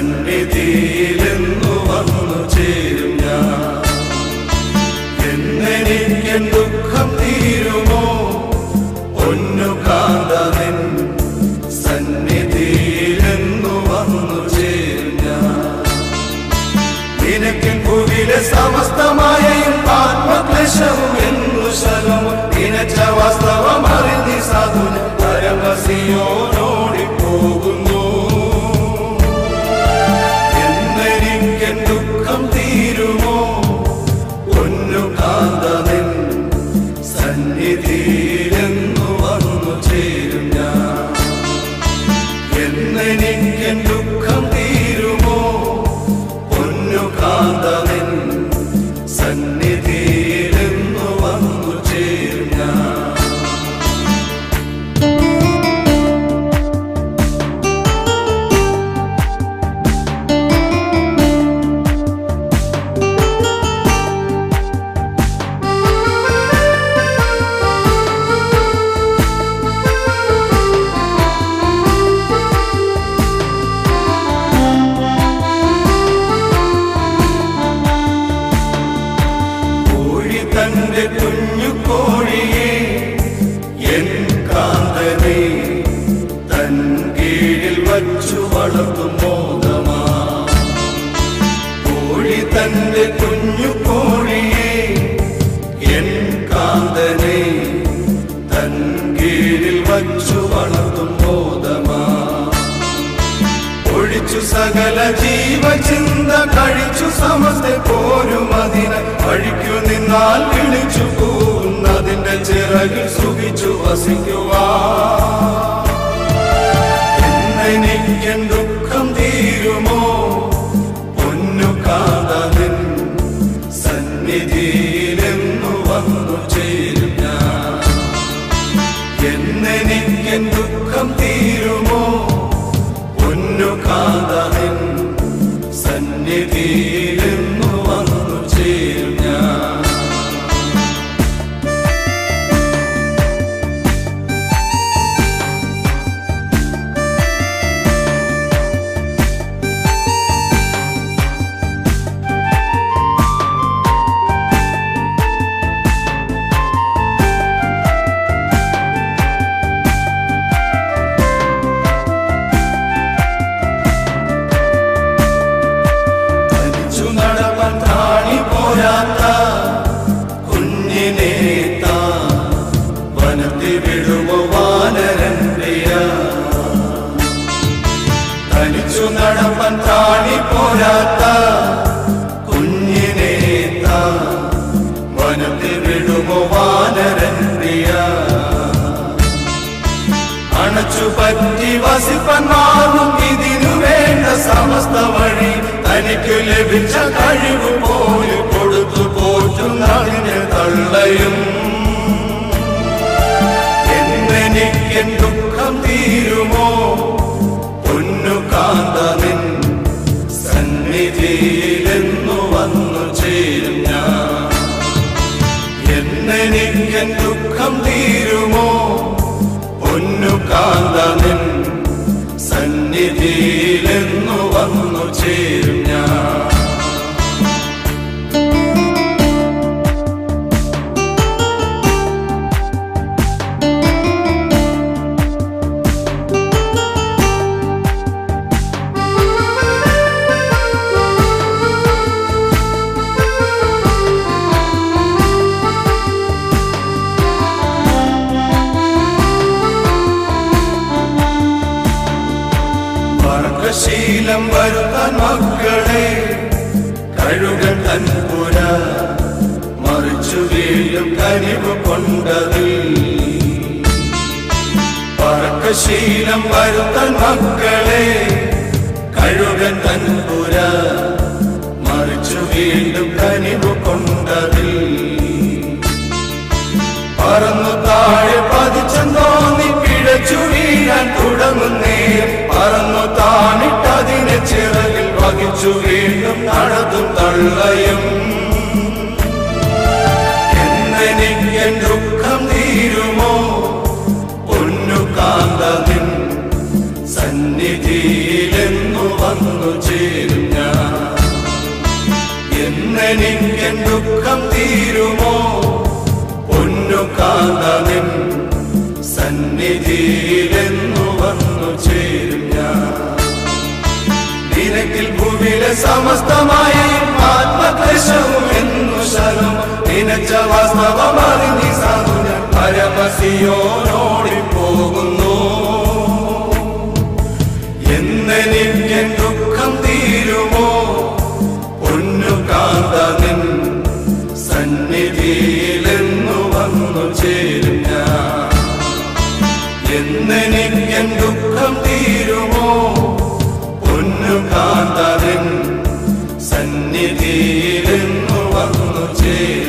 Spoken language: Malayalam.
സന്നിധിയിലെന്നു വന്നു ചേരും ഞാൻ. എന്നെനിക്ക് ദുഃഖം തീരുമോ? ഒന്നു കാന്തനിൻ സന്നിധിയിലെന്നു വന്നു ചേരും ഞാൻ. നിനക്കും കുവിലെ സമസ്തമായും ആത്മക്ലേശവും എന്നു ശലമ? സന്നിധിയിലെന്നു കീഴിൽ വച്ചു വളർത്തും മോദമാ. കോഴി തന്റെ കുഞ്ഞു കോഴിയെ എൻ കാന്തനെ തൻ കീഴിൽ വച്ചു വളർത്തും മോദമാ. ഒഴിച്ചു സകല ജീവചിന്ത കഴിച്ചു സമസ്ത പോരും അതിനെ വഴിക്കു നിന്നാൽ വിളിച്ചു പോകുന്നതിന്റെ ചിറകിൽ സുഖിച്ചു വസിക്കുവാ സന്നിധിയിലെന്നു വന്നു ചേരും ഞാൻ. എന്നെനിക്കൻ ദുഃഖം തീരുമോ? പൊന്നു കാതൻ സന്നിധിയിലെന്നു വിടുമോ തനിച്ചു നടപ്പൻ കാണി പോരാത്ത കുഞ്ഞിനെ വനത്തിൽ വിടുമോ വാനരന്തിയ? അണച്ചു പറ്റി വസിപ്പൻ മാറും ഇതിനു വേണ്ട സമസ്ത വഴി തനിക്ക് ലഭിച്ച കഴിവ് പോലെ സന്നിധിയിലെന്നു വന്നു ചേരും ഞാൻ. എന്നെനിക്കൻ ദുഃഖം തീരുമോ? പൊന്നു കാന്തനെ സന്നിധിയിലെന്നു വർഗശീലം വരുത്താൻ മക്കളെ കഴുകൻ തൻപുര മറിച്ചു വീഴും കനിവ് കൊണ്ടതിൽ. പറക്കശീലം വരുത്താൻ മക്കളെ കഴുകൻ തൻപുര മറിച്ചു വീണ്ടും കനിവ് കൊണ്ടതിൽ. പറന്നു താഴെ പതിച്ചു തോന്നി പിഴച്ചു വീഴാൻ തുടങ്ങുന്നേ പറന്നു താണിട്ടതിനെ ചിറകിൽ വഹിച്ചു വീണ്ടും നടത്തും തള്ളയും. എന്നെനിക്കൻ ദുഃഖം തീരുമോ? പൊന്നു കാന്തതിൻ സന്നിധിയിലെന്നു വന്നു ചേരും ഞാൻ. എന്നെനിക്കൻ ദുഃഖം തീരുമോ? പൊന്നു കാന്തനിൻ സന്നിധിയിലെന്നു വന്നു ചേരും ഞാൻ. നിനക്കിൽ ഭൂമിയിലെ സമസ്തമായി ആത്മക്ലേശവും എന്നു ശരം നിനച്ച വാസ്തവമറിഞ്ഞി സാധു ഞാൻ പരമസിയോനോടി പോകുന്നു എന്നെനിക്കൻ ദുഃഖം തീരുമോ? പൊന്നു കാന്തൻ സന്നിധിയിലെന്നു വന്നു قدر سن قيل وارجئ